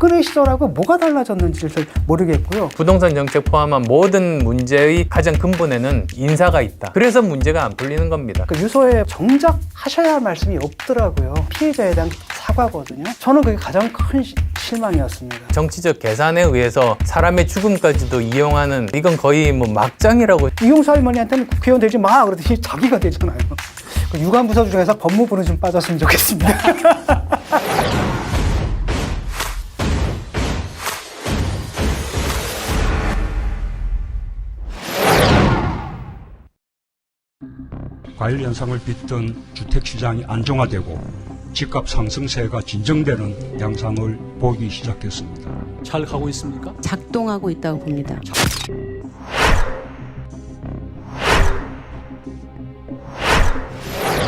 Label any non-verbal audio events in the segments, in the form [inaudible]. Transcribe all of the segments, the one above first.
박근혜 시절하고 뭐가 달라졌는지를 잘 모르겠고요. 부동산 정책 포함한 모든 문제의 가장 근본에는 인사가 있다. 그래서 문제가 안 풀리는 겁니다. 그 유서에 정작 하셔야 할 말씀이 없더라고요. 피해자에 대한 사과거든요. 저는 그게 가장 큰 시- 실망이었습니다. 정치적 계산에 의해서 사람의 죽음까지도 이용하는 이건 거의 뭐 막장이라고 이용수 할머니한테는 국회의원 되지 마 그러더니 자기가 되잖아요. 그 유관부서 중에서 법무부는 좀 빠졌으면 좋겠습니다. [laughs] 과열 현상을 빚던 주택 시장이 안정화되고 집값 상승세가 진정되는 양상을 보기 시작했습니다. 잘 가고 있습니까? 작동하고 있다고 봅니다.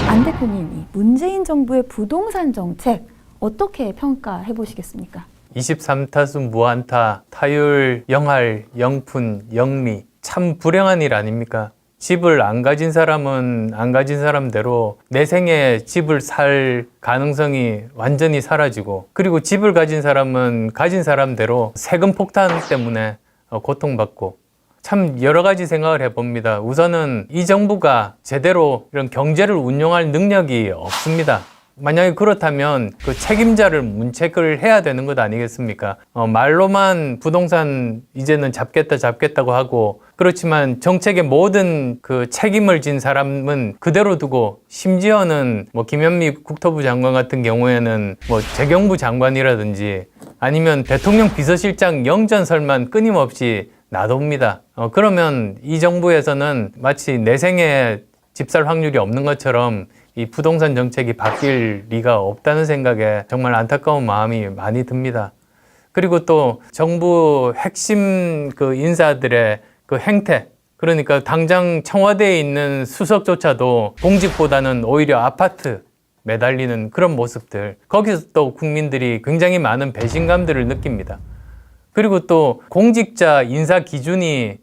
안 대표님이 문재인 정부의 부동산 정책 어떻게 평가해 보시겠습니까? 23타수 무안타, 타율, 영할, 영푼, 영리 참 불행한 일 아닙니까? 집을 안 가진 사람은 안 가진 사람대로 내 생에 집을 살 가능성이 완전히 사라지고 그리고 집을 가진 사람은 가진 사람대로 세금 폭탄 때문에 어, 고통받고 참 여러 가지 생각을 해봅니다. 우선은 이 정부가 제대로 이런 경제를 운용할 능력이 없습니다. 만약에 그렇다면 그 책임자를 문책을 해야 되는 것 아니겠습니까? 어, 말로만 부동산 이제는 잡겠다 잡겠다고 하고 그렇지만 정책의 모든 그 책임을 진 사람은 그대로 두고 심지어는 뭐 김현미 국토부 장관 같은 경우에는 뭐 재경부 장관이라든지 아니면 대통령 비서실장 영전설만 끊임없이 놔둡니다. 어, 그러면 이 정부에서는 마치 내 생에 집살 확률이 없는 것처럼 이 부동산 정책이 바뀔 리가 없다는 생각에 정말 안타까운 마음이 많이 듭니다. 그리고 또 정부 핵심 그 인사들의 그 행태, 그러니까 당장 청와대에 있는 수석조차도 공직보다는 오히려 아파트 매달리는 그런 모습들, 거기서 또 국민들이 굉장히 많은 배신감들을 느낍니다. 그리고 또 공직자 인사 기준이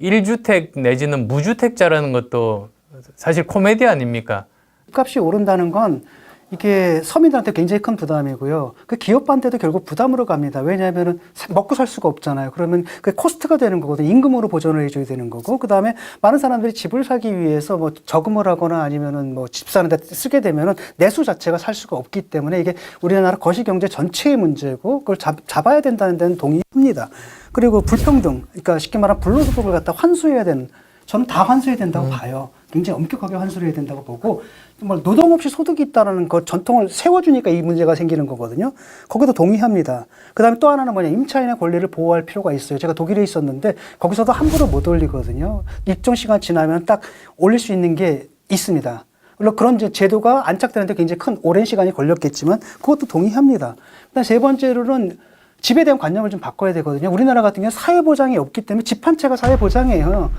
1주택 내지는 무주택자라는 것도 사실 코미디 아닙니까? 값이 오른다는 건 이게 서민들한테 굉장히 큰 부담이고요. 그 기업한테도 결국 부담으로 갑니다. 왜냐하면은 사- 먹고 살 수가 없잖아요. 그러면 그 코스트가 되는 거거든요. 임금으로 보전을 해줘야 되는 거고, 그 다음에 많은 사람들이 집을 사기 위해서 뭐 저금을 하거나 아니면은 뭐 집 사는데 쓰게 되면은 내수 자체가 살 수가 없기 때문에 이게 우리나라 거시경제 전체의 문제고 그걸 잡, 잡아야 된다는 데는 동의합니다. 그리고 불평등, 그러니까 쉽게 말하면 불로소득을 갖다 환수해야 되는 저는 다 환수해야 된다고 봐요. 굉장히 엄격하게 환수를 해야 된다고 보고 정말 노동 없이 소득이 있다는 그 전통을 세워주니까 이 문제가 생기는 거거든요. 거기도 동의합니다. 그 다음에 또 하나는 뭐냐 임차인의 권리를 보호할 필요가 있어요. 제가 독일에 있었는데 거기서도 함부로 못 올리거든요. 일정 시간 지나면 딱 올릴 수 있는 게 있습니다. 물론 그런 제도가 안착되는데 굉장히 큰 오랜 시간이 걸렸겠지만 그것도 동의합니다. 그다음 세 번째로는 집에 대한 관념을 좀 바꿔야 되거든요. 우리나라 같은 경우 사회보장이 없기 때문에 집 한 채가 사회보장이에요.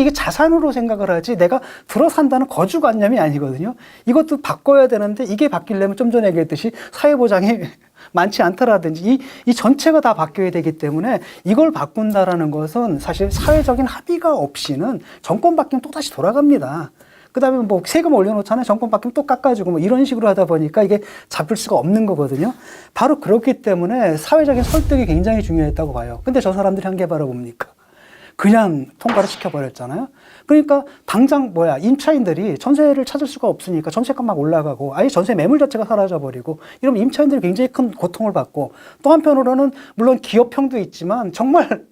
이게 자산으로 생각을 하지 내가 들어 산다는 거주관념이 아니거든요. 이것도 바꿔야 되는데 이게 바뀌려면 좀 전에 얘기했듯이 사회보장이 [laughs] 많지 않다라든지 이, 이 전체가 다 바뀌어야 되기 때문에 이걸 바꾼다라는 것은 사실 사회적인 합의가 없이는 정권 바뀌면 또다시 돌아갑니다. 그 다음에 뭐 세금 올려놓잖아요. 정권 바뀌면 또 깎아주고 뭐 이런 식으로 하다 보니까 이게 잡을 수가 없는 거거든요. 바로 그렇기 때문에 사회적인 설득이 굉장히 중요했다고 봐요. 근데 저 사람들이 한 게 바로 뭡니까? 그냥 통과를 시켜버렸잖아요. 그러니까 당장 뭐야 임차인들이 전세를 찾을 수가 없으니까 전세가 막 올라가고 아예 전세 매물 자체가 사라져 버리고 이러면 임차인들이 굉장히 큰 고통을 받고 또 한편으로는 물론 기업형도 있지만 정말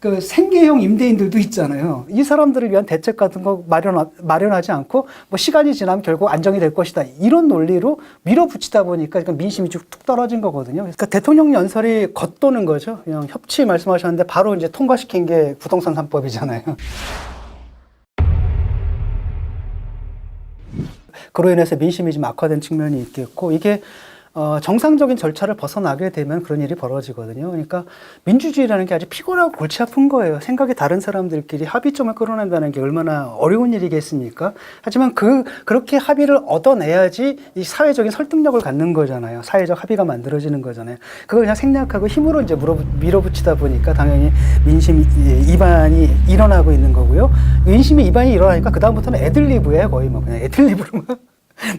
그 생계형 임대인들도 있잖아요. 이 사람들을 위한 대책 같은 거 마련, 마련하지 않고 뭐 시간이 지나면 결국 안정이 될 것이다. 이런 논리로 밀어붙이다 보니까 그러니까 민심이 쭉툭 떨어진 거거든요. 그러니까 대통령 연설이 겉도는 거죠. 그냥 협치 말씀하셨는데 바로 이제 통과시킨 게 부동산 3법이잖아요. 그로 인해서 민심이 좀 악화된 측면이 있겠고 이게 어, 정상적인 절차를 벗어나게 되면 그런 일이 벌어지거든요. 그러니까 민주주의라는 게 아주 피곤하고 골치 아픈 거예요. 생각이 다른 사람들끼리 합의점을 끌어낸다는 게 얼마나 어려운 일이겠습니까? 하지만 그 그렇게 합의를 얻어내야지 이 사회적인 설득력을 갖는 거잖아요. 사회적 합의가 만들어지는 거잖아요. 그걸 그냥 생략하고 힘으로 이제 물어, 밀어붙이다 보니까 당연히 민심 이- 이반이 일어나고 있는 거고요. 민심이 이반이 일어나니까 그 다음부터는 애들리브예요. 거의 뭐 그냥 애들리브로만.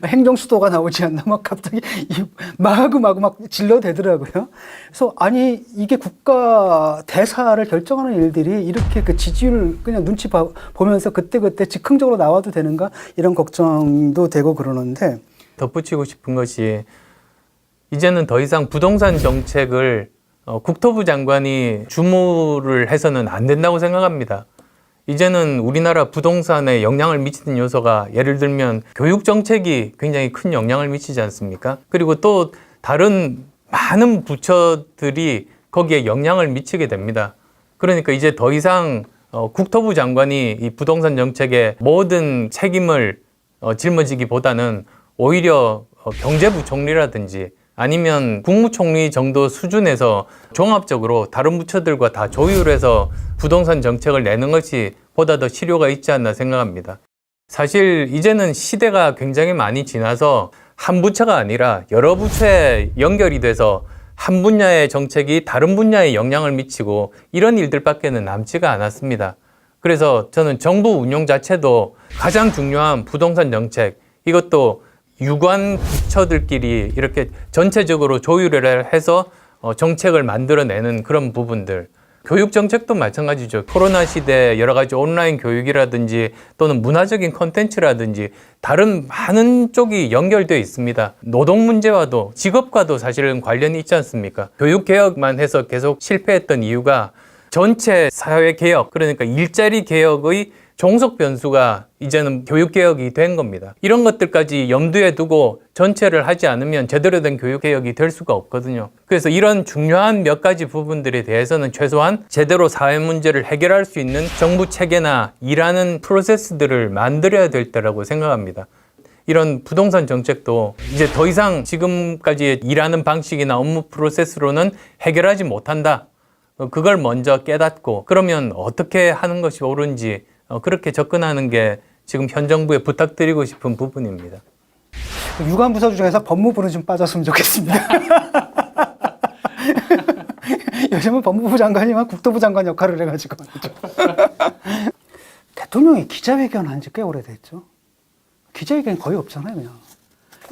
행정 수도가 나오지 않나 막 갑자기 이 마구 마구 막 질러대더라고요. 그래서 아니 이게 국가 대사를 결정하는 일들이 이렇게 그 지지율 그냥 눈치 봐, 보면서 그때 그때 즉흥적으로 나와도 되는가 이런 걱정도 되고 그러는데 덧붙이고 싶은 것이 이제는 더 이상 부동산 정책을 어, 국토부 장관이 주무를 해서는 안 된다고 생각합니다. 이제는 우리나라 부동산에 영향을 미치는 요소가 예를 들면 교육 정책이 굉장히 큰 영향을 미치지 않습니까? 그리고 또 다른 많은 부처들이 거기에 영향을 미치게 됩니다. 그러니까 이제 더 이상 어, 국토부 장관이 이 부동산 정책의 모든 책임을 어, 짊어지기보다는 오히려 어, 경제부총리라든지 아니면 국무총리 정도 수준에서 종합적으로 다른 부처들과 다 조율해서 부동산 정책을 내는 것이 보다 더 실효가 있지 않나 생각합니다. 사실 이제는 시대가 굉장히 많이 지나서 한 부처가 아니라 여러 부처에 연결이 돼서 한 분야의 정책이 다른 분야에 영향을 미치고 이런 일들밖에는 남지가 않았습니다. 그래서 저는 정부 운용 자체도 가장 중요한 부동산 정책 이것도 유관 부처들끼리 이렇게 전체적으로 조율을 해서 어, 정책을 만들어내는 그런 부분들. 교육 정책도 마찬가지죠. 코로나 시대 여러 가지 온라인 교육이라든지 또는 문화적인 컨텐츠라든지 다른 많은 쪽이 연결되어 있습니다. 노동 문제와도 직업과도 사실은 관련이 있지 않습니까? 교육 개혁만 해서 계속 실패했던 이유가 전체 사회 개혁, 그러니까 일자리 개혁의 종속 변수가 이제는 교육 개혁이 된 겁니다. 이런 것들까지 염두에 두고 전체를 하지 않으면 제대로 된 교육 개혁이 될 수가 없거든요. 그래서 이런 중요한 몇 가지 부분들에 대해서는 최소한 제대로 사회 문제를 해결할 수 있는 정부 체계나 일하는 프로세스들을 만들어야 될 때라고 생각합니다. 이런 부동산 정책도 이제 더 이상 지금까지 일하는 방식이나 업무 프로세스로는 해결하지 못한다. 어, 그걸 먼저 깨닫고 그러면 어떻게 하는 것이 옳은지 어, 그렇게 접근하는 게 지금 현 정부에 부탁드리고 싶은 부분입니다. 유관 부서 중에서 법무부는 좀 빠졌으면 좋겠습니다. [laughs] 요즘은 법무부 장관이면 국토부 장관 역할을 해가지고 [laughs] 대통령이 기자회견 한 지 꽤 오래됐죠. 기자회견 거의 없잖아요, 그냥.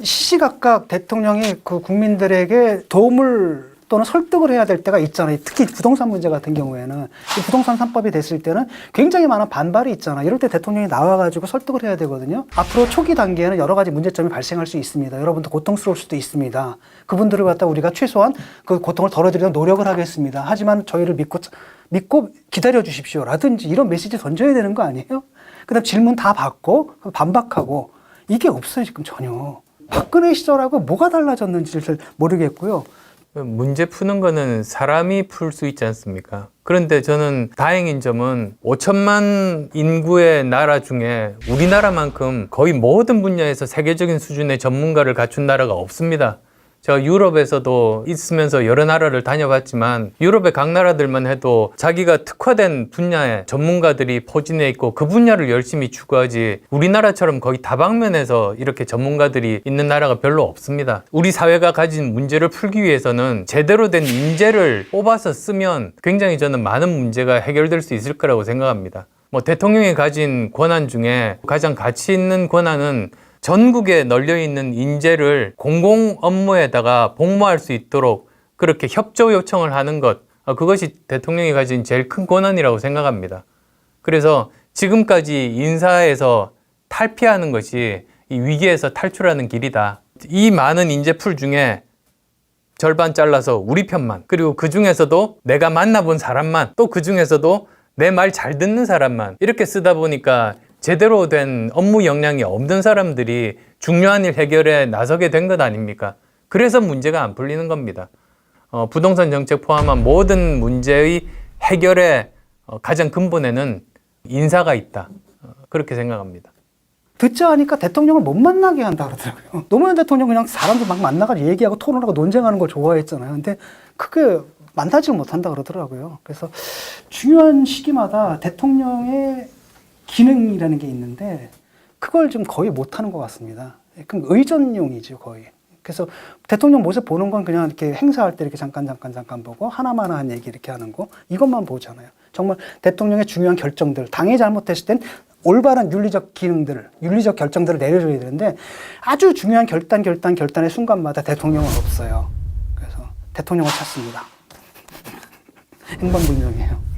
시시각각 대통령이 그 국민들에게 도움을 또는 설득을 해야 될 때가 있잖아요. 특히 부동산 문제 같은 경우에는 이 부동산 3법이 됐을 때는 굉장히 많은 반발이 있잖아요. 이럴 때 대통령이 나와가지고 설득을 해야 되거든요. 앞으로 초기 단계에는 여러 가지 문제점이 발생할 수 있습니다. 여러분도 고통스러울 수도 있습니다. 그분들을 갖다 우리가 최소한 그 고통을 덜어드리는 노력을 하겠습니다. 하지만 저희를 믿고 믿고 기다려 주십시오. 라든지 이런 메시지 던져야 되는 거 아니에요? 그 다음 질문 다 받고 반박하고 이게 없어요 지금 전혀. 박근혜 시절하고 뭐가 달라졌는지를 모르겠고요. 문제 푸는 거는 사람이 풀 수 있지 않습니까? 그런데 저는 다행인 점은 5천만 인구의 나라 중에 우리나라만큼 거의 모든 분야에서 세계적인 수준의 전문가를 갖춘 나라가 없습니다. 제가 유럽에서도 있으면서 여러 나라를 다녀봤지만 유럽의 각 나라들만 해도 자기가 특화된 분야의 전문가들이 포진해 있고 그 분야를 열심히 추구하지 우리나라처럼 거의 다방면에서 이렇게 전문가들이 있는 나라가 별로 없습니다. 우리 사회가 가진 문제를 풀기 위해서는 제대로 된 인재를 뽑아서 쓰면 굉장히 저는 많은 문제가 해결될 수 있을 거라고 생각합니다. 뭐 대통령이 가진 권한 중에 가장 가치 있는 권한은 전국에 널려 있는 인재를 공공 업무에다가 복무할 수 있도록 그렇게 협조 요청을 하는 것, 어, 그것이 대통령이 가진 제일 큰 권한이라고 생각합니다. 그래서 지금까지 인사에서 탈피하는 것이 이 위기에서 탈출하는 길이다. 이 많은 인재풀 중에 절반 잘라서 우리 편만 그리고 그 중에서도 내가 만나본 사람만 또 그 중에서도 내 말 잘 듣는 사람만 이렇게 쓰다 보니까 제대로 된 업무 역량이 없는 사람들이 중요한 일 해결에 나서게 된 것 아닙니까? 그래서 문제가 안 풀리는 겁니다. 어, 부동산 정책 포함한 모든 문제의 해결의 어, 가장 근본에는 인사가 있다. 어, 그렇게 생각합니다. 듣자 하니까 대통령을 못 만나게 한다 그러더라고요. [laughs] 노무현 대통령 그냥 사람들 막 만나가지고 얘기하고 토론하고 논쟁하는 걸 좋아했잖아요. 근데 크게 만나지를 못한다 그러더라고요. 그래서 중요한 시기마다 대통령의 기능이라는 게 있는데 그걸 좀 거의 못하는 것 같습니다. 그럼 의전용이죠 거의. 그래서 대통령 모습 보는 건 그냥 이렇게 행사할 때 이렇게 잠깐 잠깐 잠깐 보고 하나만 한 얘기 이렇게 하는 거 이것만 보잖아요. 정말 대통령의 중요한 결정들 당이 잘못했을 땐 올바른 윤리적 기능들을, 윤리적 결정들을 내려줘야 되는데 아주 중요한 결단, 결단, 결단의 순간마다 대통령은 없어요. 그래서 대통령을 찾습니다. [laughs] 행방불명이에요.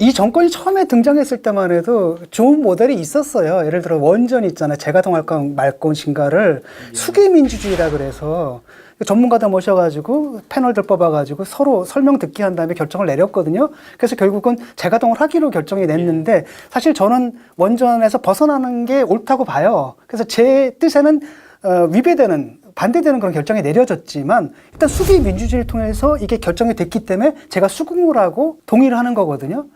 이 정권이 처음에 등장했을 때만 해도 좋은 모델이 있었어요. 예를 들어 원전 있잖아요. 제가동할까 말건 진가를 수기민주주의라 그래서 전문가들 모셔가지고 패널들 뽑아가지고 서로 설명 듣게 한 다음에 결정을 내렸거든요. 그래서 결국은 재가동을 하기로 결정이 냈는데 사실 저는 원전에서 벗어나는 게 옳다고 봐요. 그래서 제 뜻에는 어, 위배되는 반대되는 그런 결정이 내려졌지만 일단 수기 민주주의를 통해서 이게 결정이 됐기 때문에 제가 수긍을 하고 동의를 하는 거거든요.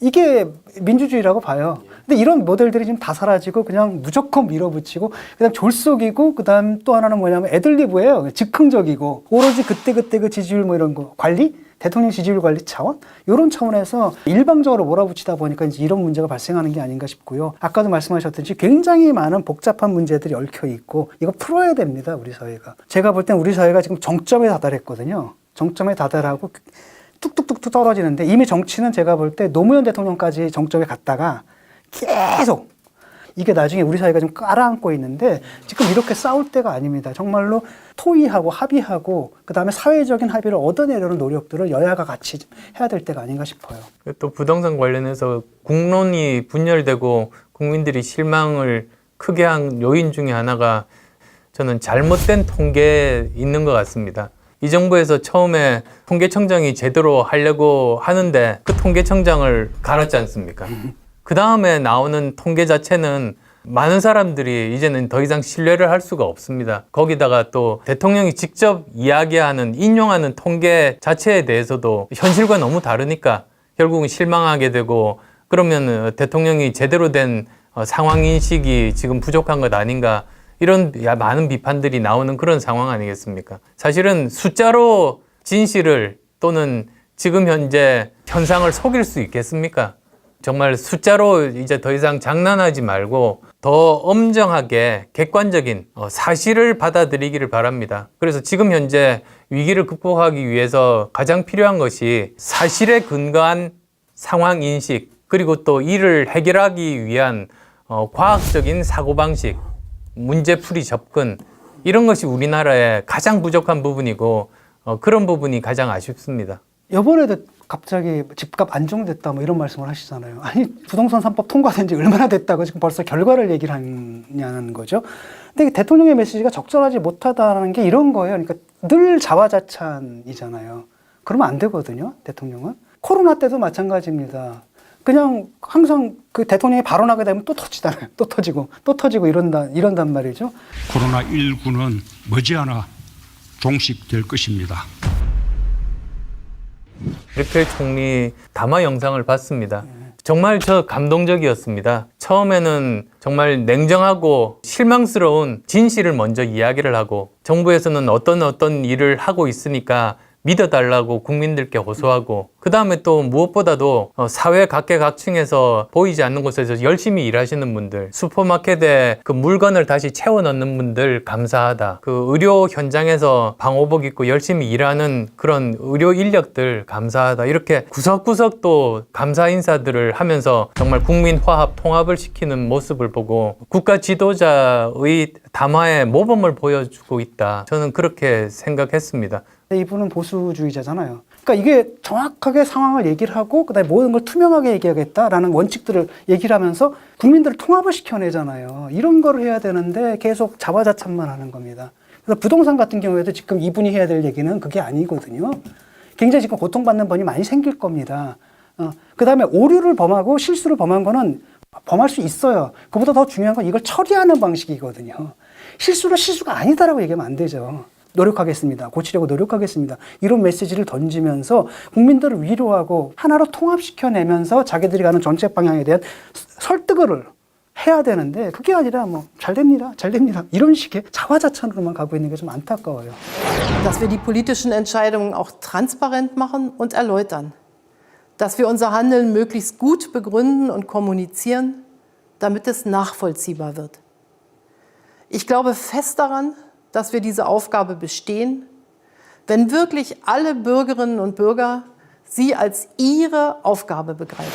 이게 민주주의라고 봐요. 근데 이런 모델들이 지금 다 사라지고 그냥 무조건 밀어붙이고 그다음 졸속이고 그다음 또 하나는 뭐냐면 애들리브예요. 즉흥적이고 오로지 그때 그때 그 지지율 뭐 이런 거 관리 대통령 지지율 관리 차원 이런 차원에서 일방적으로 몰아붙이다 보니까 이제 이런 문제가 발생하는 게 아닌가 싶고요. 아까도 말씀하셨듯이 굉장히 많은 복잡한 문제들이 얽혀 있고 이거 풀어야 됩니다. 우리 사회가. 제가 볼 땐 우리 사회가 지금 정점에 다다랐거든요. 정점에 다다라고 뚝뚝뚝뚝 떨어지는데 이미 정치는 제가 볼 때 노무현 대통령까지 정점에 갔다가 계속 이게 나중에 우리 사회가 좀 깔아앉고 있는데 지금 이렇게 싸울 때가 아닙니다. 정말로 토의하고 합의하고 그다음에 사회적인 합의를 얻어내려는 노력들을 여야가 같이 좀 해야 될 때가 아닌가 싶어요. 또 부동산 관련해서 국론이 분열되고 국민들이 실망을 크게 한 요인 중에 하나가 저는 잘못된 통계에 있는 것 같습니다. 이 정부에서 처음에 통계청장이 제대로 하려고 하는데 그 통계청장을 갈았지 않습니까? 그 다음에 나오는 통계 자체는 많은 사람들이 이제는 더 이상 신뢰를 할 수가 없습니다. 거기다가 또 대통령이 직접 이야기하는, 인용하는 통계 자체에 대해서도 현실과 너무 다르니까 결국은 실망하게 되고 그러면 대통령이 제대로 된 어, 상황 인식이 지금 부족한 것 아닌가 이런 야- 많은 비판들이 나오는 그런 상황 아니겠습니까? 사실은 숫자로 진실을 또는 지금 현재 현상을 속일 수 있겠습니까? 정말 숫자로 이제 더 이상 장난하지 말고 더 엄정하게 객관적인 어, 사실을 받아들이기를 바랍니다. 그래서 지금 현재 위기를 극복하기 위해서 가장 필요한 것이 사실에 근거한 상황 인식 그리고 또 이를 해결하기 위한 어, 과학적인 사고방식, 문제풀이 접근 이런 것이 우리나라의 가장 부족한 부분이고 어, 그런 부분이 가장 아쉽습니다. 이번에도 갑자기 집값 안정됐다 뭐 이런 말씀을 하시잖아요. 아니 부동산 3법 통과된 지 얼마나 됐다고 지금 벌써 결과를 얘기를 하냐는 거죠. 근데 대통령의 메시지가 적절하지 못하다는 게 이런 거예요. 그러니까 늘 자화자찬이잖아요. 그러면 안 되거든요. 대통령은 코로나 때도 마찬가지입니다. 그냥 항상 그 대통령이 발언하게 되면 또 터지잖아요. 또 터지고 또 터지고 이런다 이런단 말이죠. 코로나 19는 머지않아 종식될 것입니다. 리펠 총리 담화 영상을 봤습니다. 정말 저 감동적이었습니다. 처음에는 정말 냉정하고 실망스러운 진실을 먼저 이야기를 하고 정부에서는 어떤 어떤 일을 하고 있으니까 믿어달라고 국민들께 호소하고 그 다음에 또 무엇보다도 어, 사회 각계각층에서 보이지 않는 곳에서 열심히 일하시는 분들 슈퍼마켓에 그 물건을 다시 채워 넣는 분들 감사하다. 그 의료 현장에서 방호복 입고 열심히 일하는 그런 의료 인력들 감사하다. 이렇게 구석구석 또 감사 인사들을 하면서 정말 국민 화합 통합을 시키는 모습을 보고 국가 지도자의 담화에 모범을 보여주고 있다. 저는 그렇게 생각했습니다. 근데 이분은 보수주의자잖아요. 그러니까 이게 정확하게 상황을 얘기를 하고 그다음에 모든 걸 투명하게 얘기하겠다라는 원칙들을 얘기를 하면서 국민들을 통합을 시켜내잖아요. 이런 거를 해야 되는데 계속 자화자찬만 하는 겁니다. 그래서 부동산 같은 경우에도 지금 이분이 해야 될 얘기는 그게 아니거든요. 굉장히 지금 고통받는 분이 많이 생길 겁니다. 어, 그 다음에 오류를 범하고 실수를 범한 거는 범할 수 있어요. 그보다 더 중요한 건 이걸 처리하는 방식이거든요. 실수를 실수가 아니다라고 얘기하면 안 되죠. 노력하겠습니다. 고치려고 노력하겠습니다. 이런 메시지를 던지면서 국민들을 위로하고 하나로 통합시켜내면서 자기들이 가는 정책 방향에 대한 설득을 해야 되는데 그게 아니라 뭐 잘 됩니다. 잘 됩니다. 이런 식의 자화자찬으로만 가고 있는 게 좀 안타까워요. dass wir die politischen Entscheidungen auch transparent machen und erläutern, dass wir unser Handeln möglichst gut begründen und kommunizieren, damit es nachvollziehbar wird. Ich glaube fest daran, dass wir diese Aufgabe bestehen, wenn wirklich alle Bürgerinnen und Bürger sie als ihre Aufgabe begreifen.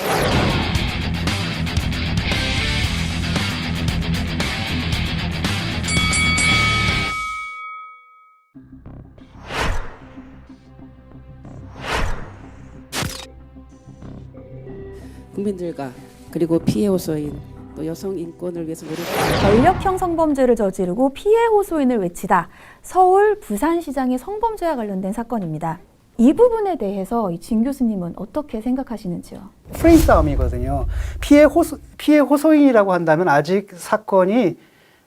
국민들과 그리고 피해 호소인 또 여성 인권을 위해서 노력. 권력형 성범죄를 저지르고 피해 호소인을 외치다. 서울 부산시장의 성범죄와 관련된 사건입니다. 이 부분에 대해서 이진 교수님은 어떻게 생각하시는지요? 프레임 싸움이거든요. 피해 호소, 피해 호소인이라고 한다면 아직 사건이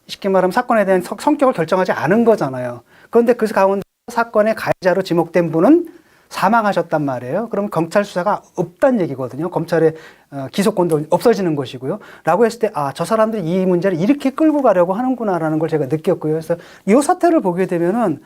쉽게 말하면 사건에 대한 성, 성격을 결정하지 않은 거잖아요. 그런데 그 가운데 사건의 가해자로 지목된 분은 사망하셨단 말이에요. 그럼 경찰 수사가 없다는 얘기거든요. 검찰의 어, 기소권도 없어지는 것이고요. 라고 했을 때, 아, 저 사람들이 이 문제를 이렇게 끌고 가려고 하는구나라는 걸 제가 느꼈고요. 그래서 이 사태를 보게 되면은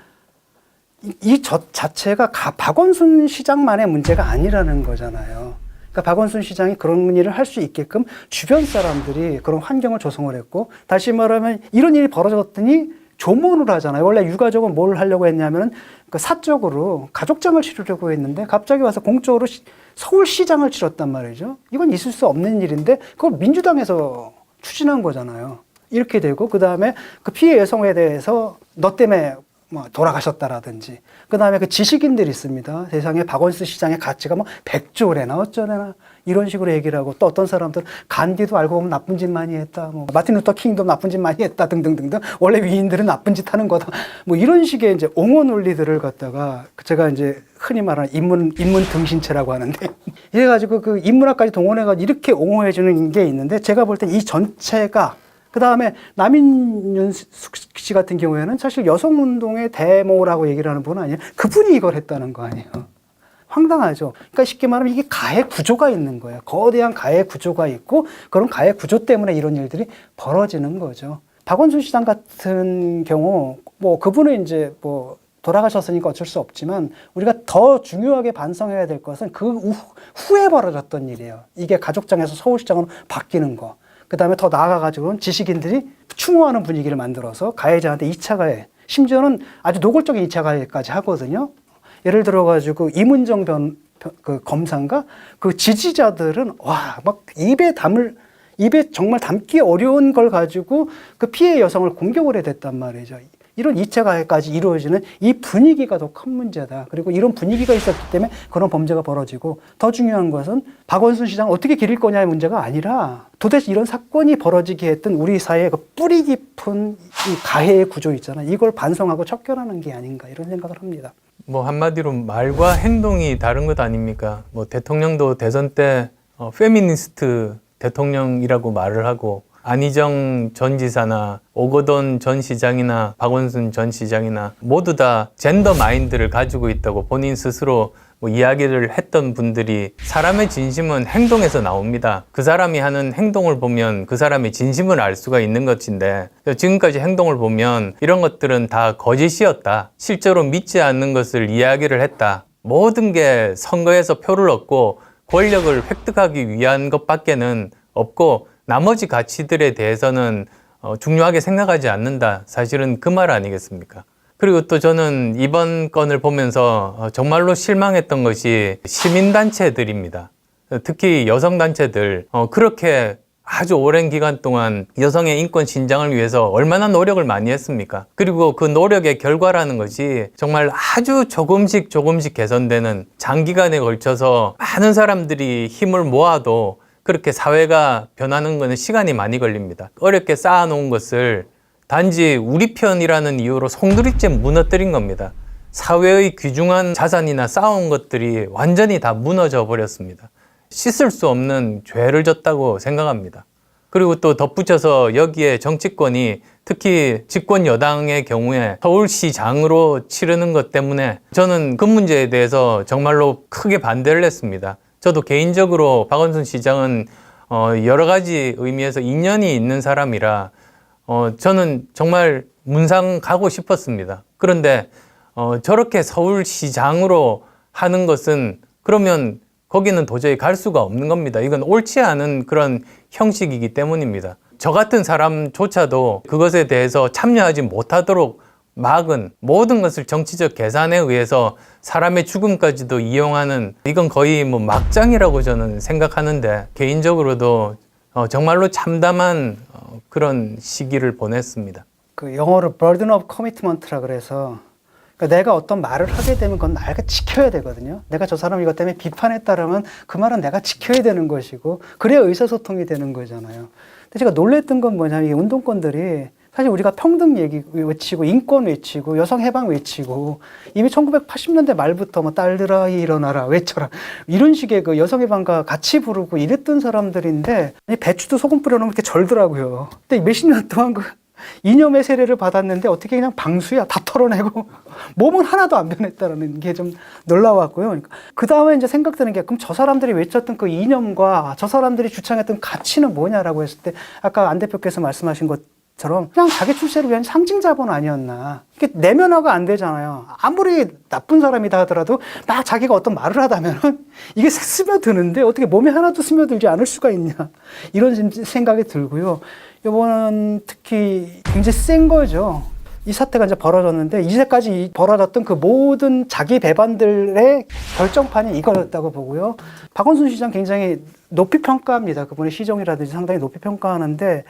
이- 이저 자체가 가- 박원순 시장만의 문제가 아니라는 거잖아요. 그러니까 박원순 시장이 그런 일을 할 수 있게끔 주변 사람들이 그런 환경을 조성을 했고 다시 말하면 이런 일이 벌어졌더니 조문을 하잖아요. 원래 유가족은 뭘 하려고 했냐면은 그 사적으로 가족장을 치르려고 했는데 갑자기 와서 공적으로 시- 서울시장을 치렀단 말이죠. 이건 있을 수 없는 일인데 그걸 민주당에서 추진한 거잖아요. 이렇게 되고 그 다음에 그 피해 여성에 대해서 너 때문에 뭐 돌아가셨다라든지 그 다음에 그 지식인들이 있습니다. 세상에 박원순 시장의 가치가 뭐 100조래나 어쩌래나 이런 식으로 얘기를 하고 또 어떤 사람들은 간디도 알고 보면 나쁜 짓 많이 했다. 뭐 마틴 루터 킹도 나쁜 짓 많이 했다 등등등등 원래 위인들은 나쁜 짓 하는 거다. 뭐 이런 식의 이제 옹호 논리들을 갖다가 제가 이제 흔히 말하는 인문 인문 등신체라고 하는데 [laughs] 이래 가지고 그 인문학까지 동원해 가지고 이렇게 옹호해 주는 게 있는데 제가 볼 땐 이 전체가 그 다음에 남인윤숙 씨 같은 경우에는 사실 여성운동의 대모라고 얘기를 하는 분은 아니에요. 그분이 이걸 했다는 거 아니에요. 황당하죠. 그러니까 쉽게 말하면 이게 가해 구조가 있는 거예요. 거대한 가해 구조가 있고 그런 가해 구조 때문에 이런 일들이 벌어지는 거죠. 박원순 시장 같은 경우 뭐 그분은 이제 뭐 돌아가셨으니까 어쩔 수 없지만 우리가 더 중요하게 반성해야 될 것은 그 후- 후에 벌어졌던 일이에요. 이게 가족장에서 서울시장으로 바뀌는 거. 그 다음에 더 나아가가지고는 지식인들이 추모하는 분위기를 만들어서 가해자한테 2차 가해, 심지어는 아주 노골적인 2차 가해까지 하거든요. 예를 들어가지고 이문정 변, 변- 그 검사인가 그 지지자들은 와 막 입에 담을 입에 정말 담기 어려운 걸 가지고 그 피해 여성을 공격을 해 댔단 말이죠. 이런 2차 가해까지 이루어지는 이 분위기가 더 큰 문제다. 그리고 이런 분위기가 있었기 때문에 그런 범죄가 벌어지고 더 중요한 것은 박원순 시장 어떻게 기릴 거냐의 문제가 아니라 도대체 이런 사건이 벌어지게 했던 우리 사회의 그 뿌리 깊은 이 가해의 구조 있잖아요. 이걸 반성하고 척결하는 게 아닌가 이런 생각을 합니다. 뭐 한마디로 말과 행동이 다른 것 아닙니까? 뭐 대통령도 대선 때 어, 페미니스트 대통령이라고 말을 하고 안희정 전 지사나 오거돈 전 시장이나 박원순 전 시장이나 모두 다 젠더 마인드를 가지고 있다고 본인 스스로 뭐 이야기를 했던 분들이 사람의 진심은 행동에서 나옵니다. 그 사람이 하는 행동을 보면 그 사람의 진심을 알 수가 있는 것인데 지금까지 행동을 보면 이런 것들은 다 거짓이었다. 실제로 믿지 않는 것을 이야기를 했다. 모든 게 선거에서 표를 얻고 권력을 획득하기 위한 것밖에는 없고 나머지 가치들에 대해서는 어, 중요하게 생각하지 않는다. 사실은 그 말 아니겠습니까? 그리고 또 저는 이번 건을 보면서 어, 정말로 실망했던 것이 시민단체들입니다. 특히 여성단체들, 어, 그렇게 아주 오랜 기간 동안 여성의 인권 신장을 위해서 얼마나 노력을 많이 했습니까? 그리고 그 노력의 결과라는 것이 정말 아주 조금씩 조금씩 개선되는 장기간에 걸쳐서 많은 사람들이 힘을 모아도 그렇게 사회가 변하는 것은 시간이 많이 걸립니다. 어렵게 쌓아놓은 것을 단지 우리 편이라는 이유로 송두리째 무너뜨린 겁니다. 사회의 귀중한 자산이나 쌓아온 것들이 완전히 다 무너져 버렸습니다. 씻을 수 없는 죄를 졌다고 생각합니다. 그리고 또 덧붙여서 여기에 정치권이 특히 집권 여당의 경우에 서울시장으로 치르는 것 때문에 저는 그 문제에 대해서 정말로 크게 반대를 했습니다. 저도 개인적으로 박원순 시장은 어, 여러 가지 의미에서 인연이 있는 사람이라 어, 저는 정말 문상 가고 싶었습니다. 그런데 어, 저렇게 서울시장으로 하는 것은 그러면 거기는 도저히 갈 수가 없는 겁니다. 이건 옳지 않은 그런 형식이기 때문입니다. 저 같은 사람조차도 그것에 대해서 참여하지 못하도록 막은 모든 것을 정치적 계산에 의해서 사람의 죽음까지도 이용하는 이건 거의 뭐 막장이라고 저는 생각하는데 개인적으로도 어, 정말로 참담한 어, 그런 시기를 보냈습니다. 그 영어로 burden of commitment라 그래서 그러니까 내가 어떤 말을 하게 되면 그건 내가 지켜야 되거든요. 내가 저 사람 이것 때문에 비판했다라면 그 말은 내가 지켜야 되는 것이고 그래야 의사소통이 되는 거잖아요. 근데 제가 놀랬던 건 뭐냐면 이 운동권들이 사실 우리가 평등 얘기 외치고 인권 외치고 여성 해방 외치고 이미 1980년대 말부터 뭐 딸들아 일어나라 외쳐라 이런 식의 그 여성 해방과 같이 부르고 이랬던 사람들인데 이 배추도 소금 뿌려놓으면 이렇게 절더라고요. 근데 몇십 년 동안 그 이념의 세례를 받았는데 어떻게 그냥 방수야 다 털어내고 [laughs] 몸은 하나도 안 변했다는 게 좀 놀라웠고요. 그 다음에 이제 생각드는 게 그럼 저 사람들이 외쳤던 그 이념과 저 사람들이 주창했던 가치는 뭐냐라고 했을 때 아까 안 대표께서 말씀하신 것 처럼 그냥 자기 출세를 위한 상징 자본 아니었나. 이게 내면화가 안 되잖아요. 아무리 나쁜 사람이다 하더라도 막 자기가 어떤 말을 하다면은 이게 스며드는데 어떻게 몸에 하나도 스며들지 않을 수가 있냐. 이런 생각이 들고요. 이번은 특히 굉장히 센 거죠. 이 사태가 이제 벌어졌는데 이제까지 벌어졌던 그 모든 자기 배반들의 결정판이 이거였다고 보고요. 박원순 시장 굉장히 높이 평가합니다. 그분의 시정이라든지 상당히 높이 평가하는데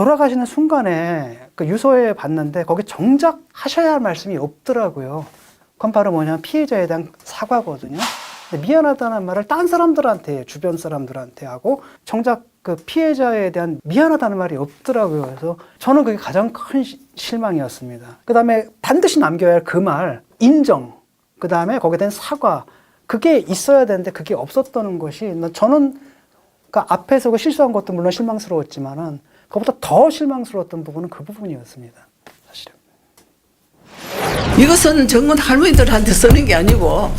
돌아가시는 순간에 그 유서에 봤는데 거기 정작 하셔야 할 말씀이 없더라고요. 그건 바로 뭐냐면 피해자에 대한 사과거든요. 미안하다는 말을 딴 사람들한테 주변 사람들한테 하고 정작 그 피해자에 대한 미안하다는 말이 없더라고요. 그래서 저는 그게 가장 큰 시- 실망이었습니다. 그 다음에 반드시 남겨야 할 그 말, 인정. 그 다음에 거기에 대한 사과. 그게 있어야 되는데 그게 없었던 것이 나- 저는 그 앞에서 그 실수한 것도 물론 실망스러웠지만은 그보다 더 실망스러웠던 부분은 그 부분이었습니다. 사실은. 이것은 정권 할머니들한테 쓰는 게 아니고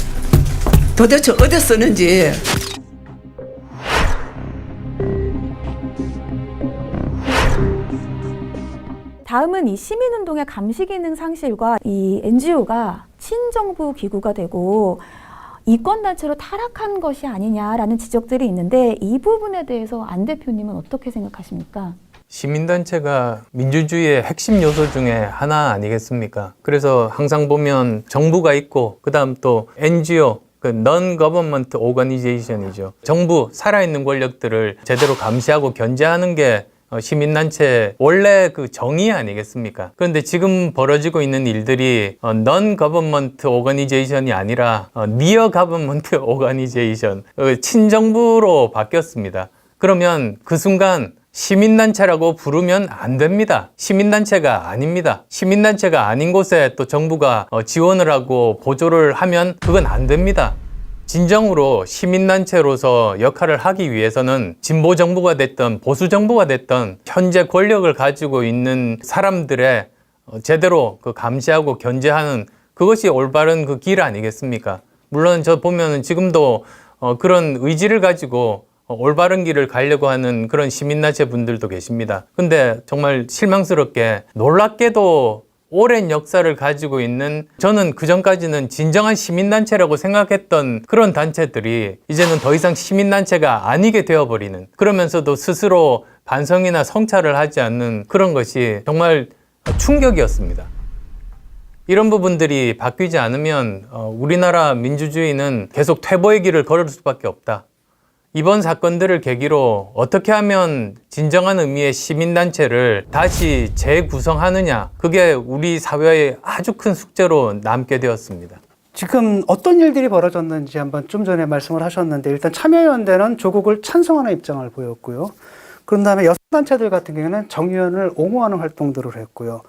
도대체 어디 쓰는지 다음은 이 시민운동의 감시 기능 상실과 이 NGO가 친정부 기구가 되고 이권단체로 타락한 것이 아니냐라는 지적들이 있는데 이 부분에 대해서 안 대표님은 어떻게 생각하십니까? 시민단체가 민주주의의 핵심 요소 중에 하나 아니겠습니까? 그래서 항상 보면 정부가 있고, 그 다음 또 NGO, 그 Non-Government Organization이죠. 정부, 살아있는 권력들을 제대로 감시하고 견제하는 게 어, 시민단체 원래 그 정의 아니겠습니까? 그런데 지금 벌어지고 있는 일들이 어, Non-Government Organization이 아니라 어, Near Government [laughs] Organization, 어, 친정부로 바뀌었습니다. 그러면 그 순간 시민단체라고 부르면 안 됩니다. 시민단체가 아닙니다. 시민단체가 아닌 곳에 또 정부가 어, 지원을 하고 보조를 하면 그건 안 됩니다. 진정으로 시민단체로서 역할을 하기 위해서는 진보 정부가 됐던 보수 정부가 됐던 현재 권력을 가지고 있는 사람들의 어, 제대로 그 감시하고 견제하는 그것이 올바른 그 길 아니겠습니까? 물론 저 보면은 지금도 어, 그런 의지를 가지고 어, 올바른 길을 가려고 하는 그런 시민단체 분들도 계십니다. 근데 정말 실망스럽게 놀랍게도 오랜 역사를 가지고 있는 저는 그 전까지는 진정한 시민단체라고 생각했던 그런 단체들이 이제는 더 이상 시민단체가 아니게 되어버리는 그러면서도 스스로 반성이나 성찰을 하지 않는 그런 것이 정말 충격이었습니다. 이런 부분들이 바뀌지 않으면 어, 우리나라 민주주의는 계속 퇴보의 길을 걸을 수밖에 없다. 이번 사건들을 계기로 어떻게 하면 진정한 의미의 시민단체를 다시 재구성하느냐, 그게 우리 사회의 아주 큰 숙제로 남게 되었습니다. 지금 어떤 일들이 벌어졌는지 한번 좀 전에 말씀을 하셨는데 일단 참여연대는 조국을 찬성하는 입장을 보였고요. 그런 다음에 단체들 같은 경우에는 정의연을 옹호하는 활동들을 했고요.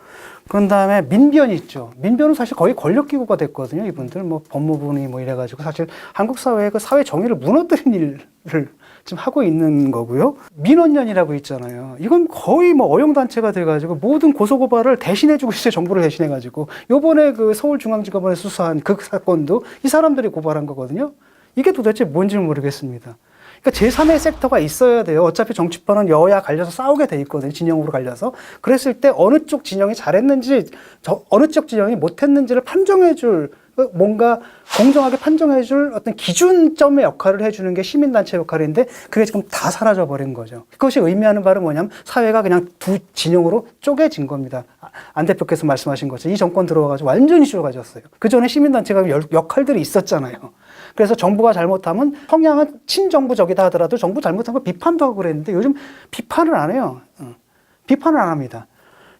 그런 다음에 민변 있죠. 민변은 사실 거의 권력기구가 됐거든요. 이분들 뭐 법무부니 뭐 이래가지고 사실 한국 사회의 그 사회 정의를 무너뜨린 일을 지금 하고 있는 거고요. 민원연이라고 있잖아요. 이건 거의 뭐 어용단체가 돼가지고 모든 고소고발을 대신해주고 있어요. 정부를 대신해가지고. 요번에 그 서울중앙지검원에 수사한 그 사건도 이 사람들이 고발한 거거든요. 이게 도대체 뭔지 모르겠습니다. 그러니까 제3의 섹터가 있어야 돼요. 어차피 정치판은 여야 갈려서 싸우게 돼 있거든요. 진영으로 갈려서. 그랬을 때 어느 쪽 진영이 잘했는지, 저 어느 쪽 진영이 못했는지를 판정해 줄, 그 뭔가 공정하게 판정해 줄 어떤 기준점의 역할을 해주는 게 시민단체 역할인데 그게 지금 다 사라져 버린 거죠. 그것이 의미하는 바는 뭐냐면 사회가 그냥 두 진영으로 쪼개진 겁니다. 아, 안 대표께서 말씀하신 것처럼 이 정권 들어와가지고 완전히 쪼개졌어요. 그 전에 시민단체가 열- 역할들이 있었잖아요. 그래서 정부가 잘못하면 성향은 친정부적이다 하더라도 정부 잘못한 거 비판도 하고 그랬는데 요즘 비판을 안 해요. 어. 비판을 안 합니다.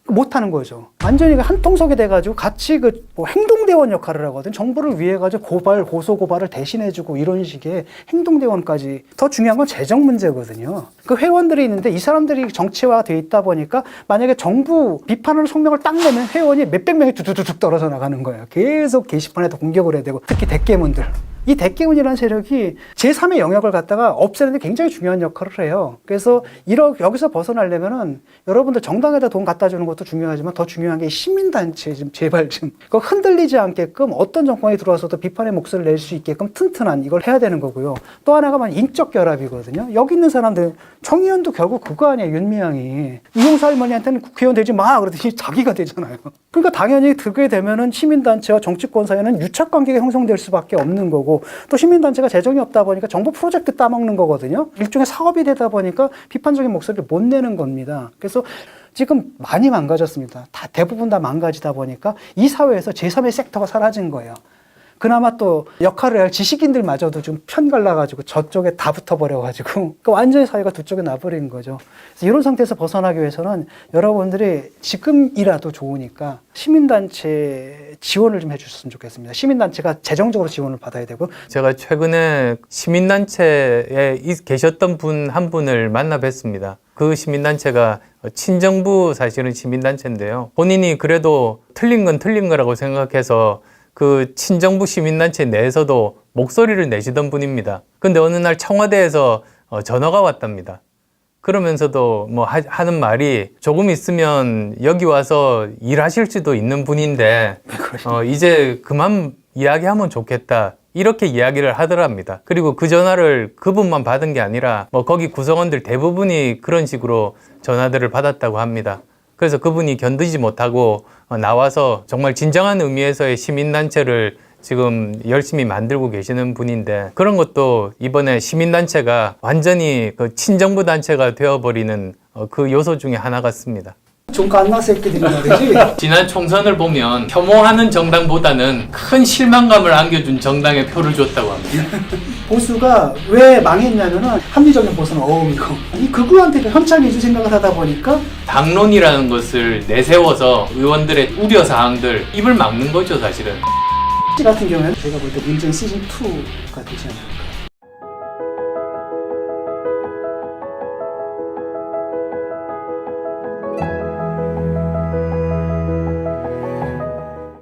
못하는 거죠. 완전히 그한 통속이 돼가지고 같이 그 뭐 행동대원 역할을 하거든. 정부를 위해 가지고 고발, 고소 고발을 대신해주고 이런 식의 행동대원까지. 더 중요한 건 재정 문제거든요. 그 회원들이 있는데 이 사람들이 정치화 돼 있다 보니까 만약에 정부 비판을 성명을 딱 내면 회원이 몇백 명이 두두두둑 떨어져 나가는 거예요. 계속 게시판에다 공격을 해야 되고 특히 대깨문들. 이 대깨문이라는 세력이 제3의 영역을 갖다가 없애는데 굉장히 중요한 역할을 해요. 그래서 이러, 여기서 벗어나려면은 여러분들 정당에다 돈 갖다 주는 것도 중요하지만 더 중요한 게이 시민단체 좀 제발 좀 흔들리지 않게끔 어떤 정권이 들어와서도 비판의 목소리를 낼 수 있게끔 튼튼한 이걸 해야 되는 거고요. 또 하나가 만 인적 결합이거든요. 여기 있는 사람들 정의원도 결국 그거 아니에요. 윤미향이 이용사 할머니한테는 국회의원 되지 마 그러더니 자기가 되잖아요. 그러니까 당연히 그게 되면은 시민단체와 정치권 사이에는 유착 관계가 형성될 수밖에 없는 거고 또 시민단체가 재정이 없다 보니까 정부 프로젝트 따먹는 거거든요. 일종의 사업이 되다 보니까 비판적인 목소리를 못 내는 겁니다. 그래서 지금 많이 망가졌습니다. 다 대부분 다 망가지다 보니까 이 사회에서 제3의 섹터가 사라진 거예요. 그나마 또 역할을 할 지식인들마저도 좀 편갈라가지고 저쪽에 다 붙어버려가지고 [laughs] 그러니까 완전히 사회가 두 쪽에 나버린 거죠. 그래서 이런 상태에서 벗어나기 위해서는 여러분들이 지금이라도 좋으니까 시민단체 지원을 좀 해주셨으면 좋겠습니다. 시민단체가 재정적으로 지원을 받아야 되고 제가 최근에 시민단체에 있- 계셨던 분 한 분을 만나 뵀습니다. 그 시민단체가 친정부 사실은 시민단체인데요. 본인이 그래도 틀린 건 틀린 거라고 생각해서 그 친정부 시민단체 내에서도 목소리를 내시던 분입니다. 근데 어느 날 청와대에서 어, 전화가 왔답니다. 그러면서도 뭐 하, 하는 말이 조금 있으면 여기 와서 일하실 수도 있는 분인데 어, 이제 그만 이야기하면 좋겠다. 이렇게 이야기를 하더랍니다. 그리고 그 전화를 그분만 받은 게 아니라 뭐 거기 구성원들 대부분이 그런 식으로 전화들을 받았다고 합니다. 그래서 그분이 견디지 못하고 어, 나와서 정말 진정한 의미에서의 시민단체를 지금 열심히 만들고 계시는 분인데 그런 것도 이번에 시민단체가 완전히 그 친정부 단체가 되어버리는 어, 그 요소 중에 하나 같습니다. 종갓나 새끼들이 말이지. [laughs] 지난 총선을 보면 혐오하는 정당보다는 큰 실망감을 안겨준 정당에 표를 줬다고 합니다. [laughs] 보수가 왜 망했냐면은 합리적인 보수는 어음이고 이 극우한테 현찰 위주 생각을 하다 보니까 당론이라는 것을 내세워서 의원들의 우려 사항들 입을 막는 거죠, 사실은. 같은 경우에는 제가 볼 때 문재인 시즌 2가 되지 않을까.